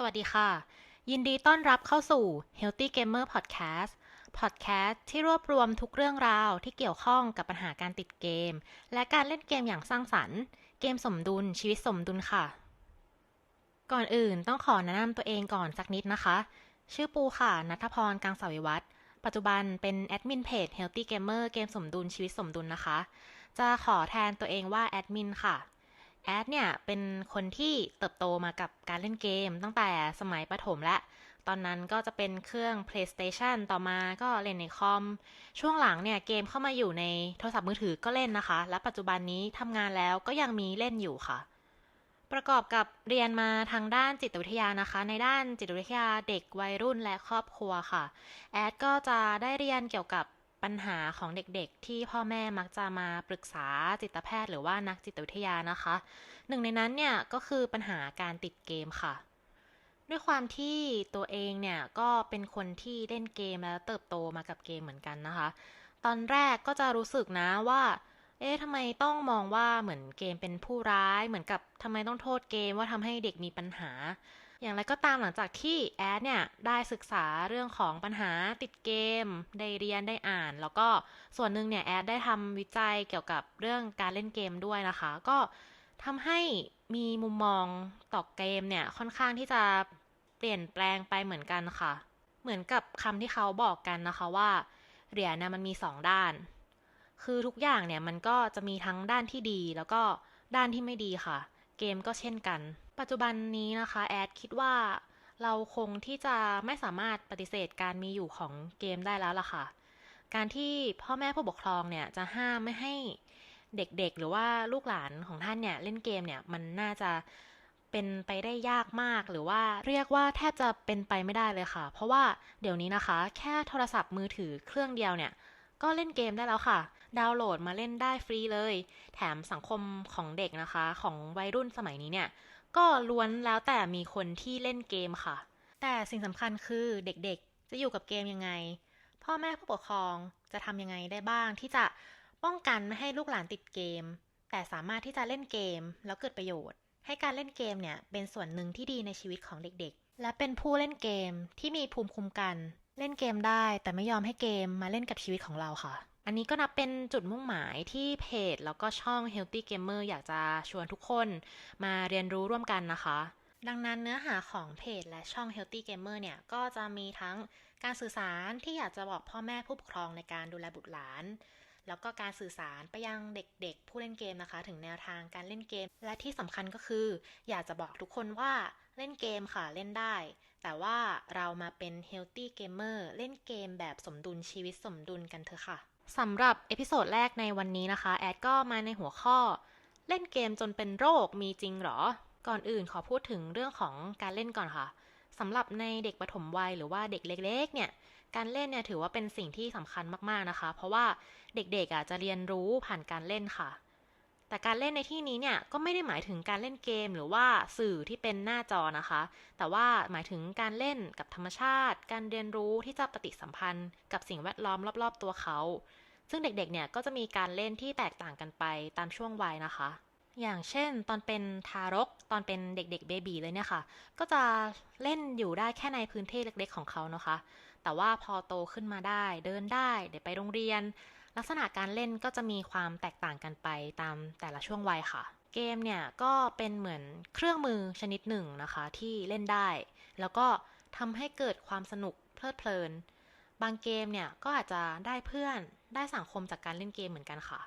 สวัสดีค่ะ ยินดีต้อนรับเข้าสู่ Healthy Gamer Podcast Podcast ที่รวบรวมทุกเรื่องราวที่เกี่ยวข้องกับปัญหาการติดเกม และการเล่นเกมอย่างสร้างสรรค์ เกมสมดุลชีวิตสมดุลค่ะ ก่อนอื่นต้องขอแนะนำตัวเองก่อนสักนิดนะคะ ชื่อปูค่ะนัทพรกังสาวิวัฒน์ปัจจุบันเป็นแอดมินเพจ Healthy Gamer เกมสมดุลชีวิตสมดุลนะคะ จะขอแทนตัวเองว่าแอดมินค่ะ แอดเนี่ยเป็นคนที่เติบโตมากับการเล่นเกม ตั้งแต่สมัยประถมและ ตอนนั้นก็จะเป็นเครื่อง PlayStation ต่อมาก็เล่นในคอม ช่วงหลังเนี่ยเกมเข้ามาอยู่ในโทรศัพท์มือถือก็เล่นนะคะ และปัจจุบันนี้ทำงานแล้วก็ยังมีเล่นอยู่ค่ะ ประกอบกับเรียนมาทางด้านจิตวิทยานะคะ ในด้านจิตวิทยาเด็กวัยรุ่นและครอบครัวค่ะ แอดก็จะได้เรียนเกี่ยวกับ ปัญหาของเด็กๆ ที่พ่อแม่มักจะมาปรึกษาจิตแพทย์หรือว่านักจิตวิทยานะคะ หนึ่งในนั้นเนี่ยก็คือปัญหาการติดเกมค่ะ ด้วยความที่ตัวเองเนี่ยก็เป็นคนที่เล่นเกมแล้วเติบโตมากับเกมเหมือนกันนะคะ ตอนแรกก็จะรู้สึกนะว่า เอ๊ะทำไมต้องมองว่าเหมือนเกมเป็นผู้ร้าย เหมือนกับทำไมต้องโทษเกมว่าทำให้เด็กมีปัญหา อย่างไรก็ตามหลังจากที่แอดเนี่ยได้ศึกษาเรื่องของปัญหาติดเกม ได้เรียนได้อ่าน แล้วก็ส่วนหนึ่งเนี่ยแอดได้ทำวิจัยเกี่ยวกับเรื่องการเล่นเกมด้วยนะคะ ก็ทำให้มีมุมมองต่อเกมเนี่ยค่อนข้างที่จะเปลี่ยนแปลงไปเหมือนกันค่ะ เหมือนกับคำที่เขาบอกกันนะคะว่าเหรียญเนี่ยมันมีสองด้าน คือทุกอย่างเนี่ยมันก็จะมีทั้งด้านที่ดีแล้วก็ด้านที่ไม่ดีค่ะ เกมก็เช่นกัน ปัจจุบันนี้นะคะแอดคิดว่าเราคงที่จะไม่สามารถปฏิเสธการมีอยู่ของเกมได้แล้วล่ะค่ะ การที่พ่อแม่ผู้ปกครองเนี่ยจะห้ามไม่ให้เด็กๆ หรือว่าลูกหลานของท่านเนี่ยเล่นเกมเนี่ยมันน่าจะเป็นไปได้ยากมากหรือว่าเรียกว่าแทบจะเป็นไปไม่ได้เลยค่ะ เพราะว่าเดี๋ยวนี้นะคะ แค่โทรศัพท์มือถือเครื่องเดียวเนี่ย ก็เล่นเกมได้แล้วค่ะ ดาวน์โหลดมาเล่นได้ฟรีเลย แถมสังคมของเด็กนะคะ ของวัยรุ่นสมัยนี้เนี่ย ก็ล้วนแล้วแต่มีคนที่เล่นเกมค่ะ แต่สิ่งสำคัญคือเด็กๆ จะอยู่กับเกมยังไง พ่อแม่ผู้ปกครองจะทำยังไงได้บ้างที่จะป้องกันไม่ให้ลูกหลานติดเกม แต่สามารถที่จะเล่นเกมแล้วเกิดประโยชน์ ให้การเล่นเกมเนี่ยเป็นส่วนหนึ่งที่ดีในชีวิตของเด็กๆ และเป็นผู้เล่นเกมที่มีภูมิคุ้มกัน เล่นเกมได้แต่ไม่ยอมให้เกมมาเล่นกับชีวิตของเราค่ะ อันนี้ก็นับเป็นจุดมุ่งหมายที่เพจ แล้วก็ช่อง Healthy Gamer อยากจะชวนทุกคนมาเรียนรู้ร่วมกันนะคะ ดังนั้นเนื้อหาของเพจและช่อง Healthy Gamer เนี่ย ก็จะมีทั้งการสื่อสารที่อยากจะบอกพ่อแม่ผู้ปกครองในการดูแลบุตรหลาน แล้วก็การสื่อสารไปยังเด็กๆ ผู้เล่นเกมนะคะ ถึงแนวทางการเล่นเกม และที่สำคัญก็คือ อยากจะบอกทุกคนว่า เล่นเกมค่ะเล่นได้ แต่ว่าเรามาเป็น healthy gamer เล่นเกมแบบสมดุลชีวิตสมดุลกันเถอะค่ะสำหรับเอพิโซดแรกในวันนี้นะคะ แอดก็มาในหัวข้อ เล่นเกมจนเป็นโรคมีจริงหรอ ก่อนอื่นขอพูดถึงเรื่องของการเล่นก่อนค่ะสำหรับในเด็กปฐมวัยหรือว่าเด็กเล็ก ๆ เนี่ย การเล่นเนี่ยถือว่าเป็นสิ่งที่สำคัญมากๆนะคะ เพราะว่าเด็กๆอะจะเรียนรู้ผ่านการเล่นค่ะ แต่การเล่นในที่นี้เนี่ยก็ไม่ได้หมายถึงการเล่นเกมหรือว่าสื่อที่เป็นหน้าจอนะคะ แต่ว่าหมายถึงการเล่นกับธรรมชาติ การเรียนรู้ที่จะปฏิสัมพันธ์ กับสิ่งแวดล้อมรอบ ๆ ตัวเขา ซึ่งเด็กๆ เนี่ยก็จะมีการเล่นที่แตกต่างกันไปตามช่วงวัยนะคะ อย่างเช่น ตอนเป็นทารก ตอนเป็นเด็กๆ เบบีเลยเนี่ยค่ะ ก็จะเล่นอยู่ได้แค่ในพื้นที่เล็กๆ ของเขานะคะ แต่ว่าพอโตขึ้นมาได้ เดินได้ เดี๋ยวไปโรงเรียน ลักษณะการเล่นก็จะมีความแตกต่างกันไปตามแต่ละช่วงวัยค่ะ เกมเนี่ยก็เป็นเหมือนเครื่องมือชนิดหนึ่งนะคะที่เล่นได้ แล้วก็ทำให้เกิดความสนุกเพลิดเพลิน บางเกมเนี่ยก็อาจจะได้เพื่อนได้สังคมจากการเล่นเกมเหมือนกันค่ะ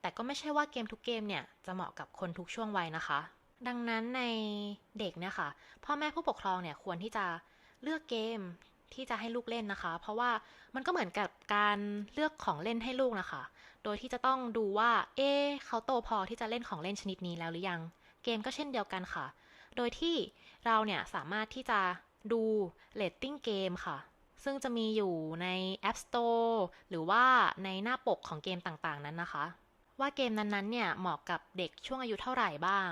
แต่ก็ไม่ใช่ว่าเกมทุกเกมเนี่ยจะเหมาะกับคนทุกช่วงวัยนะคะ ดังนั้นในเด็กเนี่ยค่ะพ่อแม่ผู้ปกครองเนี่ยควรที่จะเลือกเกม ที่จะให้ลูกเล่นนะคะ เพราะว่ามันก็เหมือนกับการเลือกของเล่นให้ลูกนะคะ โดยที่จะต้องดูว่า เอ๊เขาโตพอที่จะเล่นของเล่นชนิดนี้แล้วหรือยัง เกมก็เช่นเดียวกันค่ะ โดยที่เราเนี่ยสามารถที่จะดูเรตติ้งเกมค่ะ ซึ่งจะมีอยู่ใน App Store หรือว่าในหน้าปกของเกมต่างๆนั้นนะคะ ว่าเกมนั้นๆเนี่ยเหมาะกับเด็กช่วงอายุเท่าไหร่บ้าง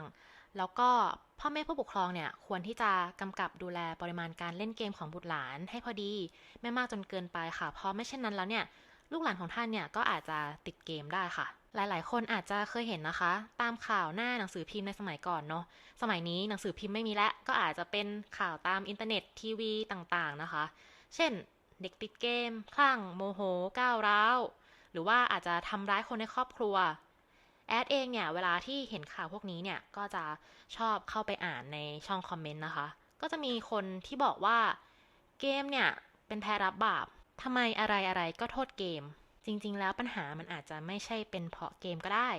แล้วก็พ่อแม่ผู้ปกครองเนี่ยควรที่จะกำกับดูแลปริมาณการเล่นเกมของบุตรหลานให้พอดีไม่มากจนเกินไปค่ะ เพราะไม่เช่นนั้นแล้วเนี่ยลูกหลานของท่านเนี่ยก็อาจจะติดเกมได้ค่ะ หลายๆ คนอาจจะเคยเห็นนะคะ ตามข่าวหน้าหนังสือพิมพ์ในสมัยก่อนเนาะสมัยนี้หนังสือพิมพ์ไม่มีแล้วก็อาจจะเป็นข่าวตามอินเทอร์เน็ตทีวีต่างๆนะคะ เช่น เด็กติดเกมคลั่งโมโหก้าวร้าวหรือว่าอาจจะทำร้ายคนในครอบครัว แอดเองเนี่ย เวลาที่เห็นข่าวพวกนี้เนี่ย ก็จะชอบเข้าไปอ่านในช่องคอมเมนต์นะคะ ก็จะมีคนที่บอกว่าเกมเนี่ย เป็นแพ้รับบาปทำไมอะไรอะไรก็โทษเกม จริง ๆ แล้วปัญหามันอาจจะไม่ใช่เป็นเพราะเกมก็ได้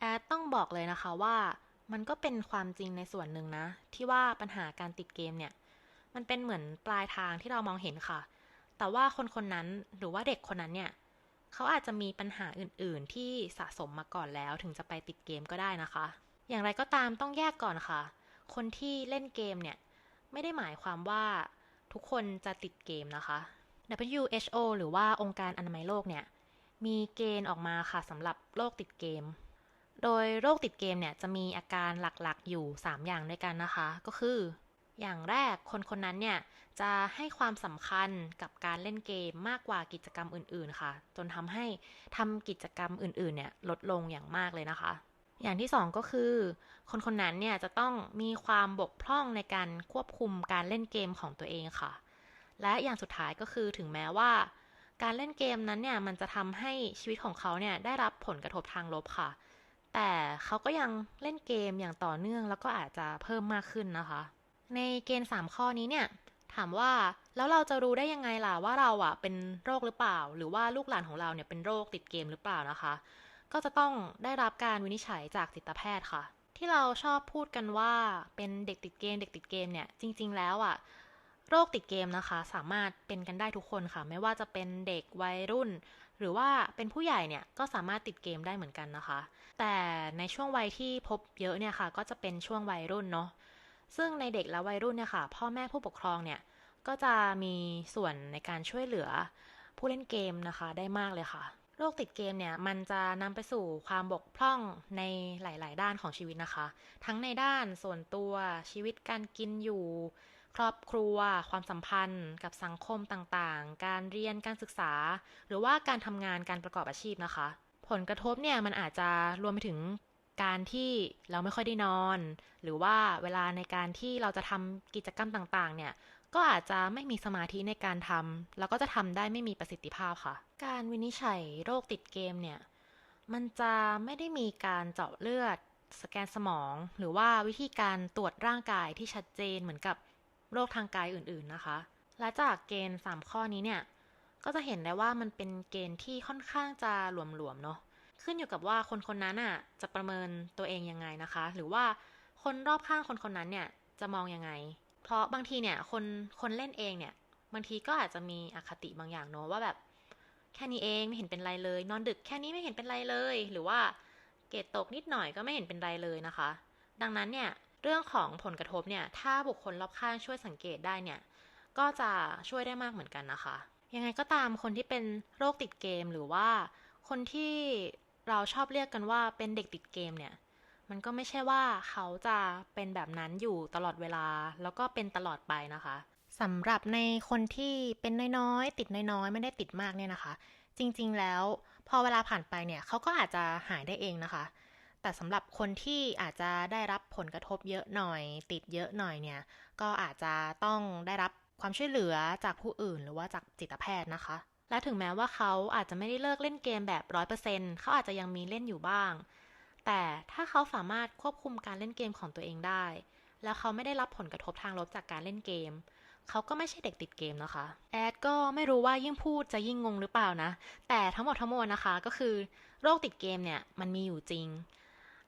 แอดต้องบอกเลยนะคะว่ามันก็เป็นความจริงในส่วนหนึ่งนะ ที่ว่าปัญหาการติดเกมเนี่ย มันเป็นเหมือนปลายทางที่เรามองเห็นค่ะ แต่ว่าคนคนนั้นหรือว่าเด็กคนนั้นเนี่ย เขาอาจจะมีปัญหาอื่นๆ ที่สะสมมาก่อนแล้วถึงจะไปติดเกมก็ได้นะคะ อย่างไรก็ตามต้องแยกก่อนค่ะ คนที่เล่นเกมเนี่ย ไม่ได้หมายความว่าทุกคนจะติดเกมนะคะ WHO หรือว่าองค์การอนามัยโลกเนี่ย มีเกณฑ์ออกมาค่ะสำหรับโรคติดเกม โดยโรคติดเกมเนี่ยจะมีอาการหลักๆอยู่ 3 อย่างด้วยกันนะคะ ก็คือ อย่างแรกคนคนนั้นเนี่ยจะให้ความสำคัญกับการเล่นเกมมากกว่ากิจกรรมอื่นๆค่ะ จนทำให้ทำกิจกรรมอื่นๆเนี่ยลดลงอย่างมากเลยนะคะ อย่างที่สองก็คือ คนคนนั้นเนี่ยจะต้องมีความบกพร่องในการควบคุมการเล่นเกมของตัวเองค่ะ และอย่างสุดท้ายก็คือถึงแม้ว่า การเล่นเกมนั้นเนี่ยมันจะทำให้ชีวิตของเขาเนี่ยได้รับผลกระทบทางลบค่ะ แต่เขาก็ยังเล่นเกมอย่างต่อเนื่องแล้วก็อาจจะเพิ่มมากขึ้นนะคะ ในเกณฑ์ 3 ข้อนี้เนี่ย ถามว่าแล้วเราจะรู้ได้ยังไงล่ะว่าเราอะเป็นโรคหรือเปล่า หรือว่าลูกหลานของเราเนี่ยเป็นโรคติดเกมหรือเปล่านะคะ ก็จะต้องได้รับการวินิจฉัยจากจิตแพทย์ค่ะ ที่เราชอบพูดกันว่าเป็นเด็กติดเกม เด็กติดเกมเนี่ยจริง ๆ แล้วอะโรคติดเกมนะคะ สามารถเป็นกันได้ทุกคนค่ะ ไม่ว่าจะเป็นเด็กวัยรุ่น หรือว่าเป็นผู้ใหญ่เนี่ยก็สามารถติดเกมได้เหมือนกันนะคะ แต่ในช่วงวัยที่พบเยอะเนี่ยค่ะ ก็จะเป็นช่วงวัยรุ่นเนาะ ซึ่งในเด็กและวัยรุ่นเนี่ยค่ะ พ่อแม่ผู้ปกครองเนี่ย ก็จะมีส่วนในการช่วยเหลือผู้เล่นเกมนะคะได้มากเลยค่ะโรคติดเกมเนี่ยมันจะนำไปสู่ความบกพร่องในหลาย ๆ ด้านของชีวิตนะคะ ทั้งในด้านส่วนตัวชีวิตการกินอยู่ ครอบครัว ความสัมพันธ์ กับสังคมต่างๆ การเรียนการศึกษา หรือว่าการทำงานการประกอบอาชีพนะคะ ผลกระทบเนี่ยมันอาจจะรวมไปถึง การที่เราไม่ค่อยได้นอน หรือว่าเวลาในการที่เราจะทำกิจกรรมต่างๆ เนี่ยก็อาจจะไม่มีสมาธิในการทำแล้วก็จะทำได้ไม่มีประสิทธิภาพค่ะ การวินิจฉัยโรคติดเกมเนี่ย มันจะไม่ได้มีการเจาะเลือด สแกนสมอง หรือว่าวิธีการตรวจร่างกายที่ชัดเจนเหมือนกับโรคทางกายอื่นๆนะคะ และจากเกณฑ์ 3 ข้อนี้เนี่ย ก็จะเห็นได้ว่ามันเป็นเกณฑ์ที่ค่อนข้างจะหลวมๆเนาะ ขึ้นอยู่กับว่าคนคนนั้นอะจะประเมินตัวเองยังไงนะคะ หรือว่าคนรอบข้างคนคนนั้นเนี่ยจะมองยังไง เพราะบางทีเนี่ยคนคนเล่นเองเนี่ยบางทีก็อาจจะมีอคติบางอย่างเนอะว่าแบบ แค่นี้เองไม่เห็นเป็นไรเลย นอนดึกแค่นี้ไม่เห็นเป็นไรเลย หรือว่าเกรดตกนิดหน่อยก็ไม่เห็นเป็นไรเลยนะคะ ดังนั้นเนี่ยเรื่องของผลกระทบเนี่ยถ้าบุคคลรอบข้างช่วยสังเกตได้เนี่ยก็จะช่วยได้มากเหมือนกันนะคะ ยังไงก็ตามคนที่เป็นโรคติดเกมหรือว่าคนที่ เราชอบเรียกกันว่าเป็นเด็กติดเกมเนี่ย มันก็ไม่ใช่ว่าเขาจะเป็นแบบนั้นอยู่ตลอดเวลา แล้วก็เป็นตลอดไปนะคะสำหรับในคนที่เป็นน้อยๆ ติดน้อยๆ ไม่ได้ติดมากเนี่ยนะคะ จริงๆแล้วพอเวลาผ่านไปเนี่ยเขาก็อาจจะหายได้เองนะคะ แต่สำหรับคนที่อาจจะได้รับผลกระทบเยอะหน่อย ติดเยอะหน่อยเนี่ย ก็อาจจะต้องได้รับความช่วยเหลือจากผู้อื่นหรือว่าจากจิตแพทย์นะคะ และถึงแม้ว่าเขาอาจจะไม่ได้เลิกเล่นเกมแบบร้อยเปอร์เซ็นต์เขาอาจจะยังมีเล่นอยู่บ้าง แต่ถ้าเขาสามารถควบคุมการเล่นเกมของตัวเองได้ แล้วเขาไม่ได้รับผลกระทบทางลบจากการเล่นเกม เขาก็ไม่ใช่เด็กติดเกมนะคะ แอดก็ไม่รู้ว่ายิ่งพูดจะยิ่งงงหรือเปล่านะ แต่ทั้งหมดทั้งมวลนะคะก็คือโรคติดเกมเนี่ยมันมีอยู่จริง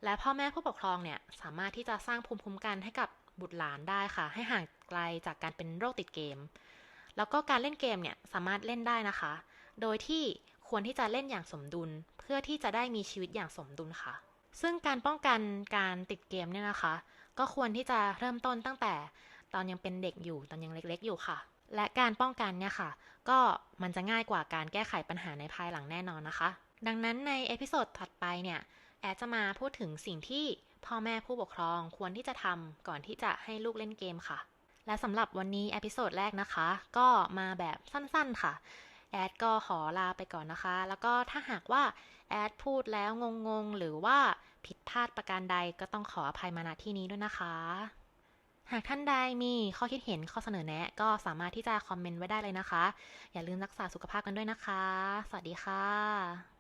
และพ่อแม่ผู้ปกครองเนี่ยสามารถที่จะสร้างภูมิคุ้มกันให้กับบุตรหลานได้ค่ะ ให้ห่างไกลจากการเป็นโรคติดเกม แล้วก็การเล่นเกมเนี่ยสามารถเล่นได้นะคะ โดยที่ควรที่จะเล่นอย่างสมดุล เพื่อที่จะได้มีชีวิตอย่างสมดุลค่ะ ซึ่งการป้องกันการติดเกมเนี่ยนะคะ ก็ควรที่จะเริ่มต้นตั้งแต่ตอนยังเป็นเด็กอยู่ตอนยังเล็กๆ อยู่ค่ะ และการป้องกันเนี่ยค่ะ ก็มันจะง่ายกว่าการแก้ไขปัญหาในภายหลังแน่นอนนะคะ ดังนั้นในเอพิโซดถัดไปเนี่ยแอดจะมาพูดถึงสิ่งที่พ่อแม่ผู้ปกครองควรที่จะทำก่อนที่จะให้ลูกเล่นเกมค่ะ และสำหรับวันนี้เอพิโซดแรกนะคะ ก็มาแบบสั้นๆค่ะแแอดก็ขอลาไปก่อนนะคะ แล้วก็ถ้าหากว่าแอดพูดแล้วงงๆ หรือว่าผิดพลาดประการใดก็ต้องขออภัยมาณที่นี้ด้วยนะคะ หากท่านใดมีข้อคิดเห็นข้อเสนอแนะ ก็สามารถที่จะคอมเมนต์ไว้ได้เลยนะคะ อย่าลืมรักษาสุขภาพกันด้วยนะคะ สวัสดีค่ะ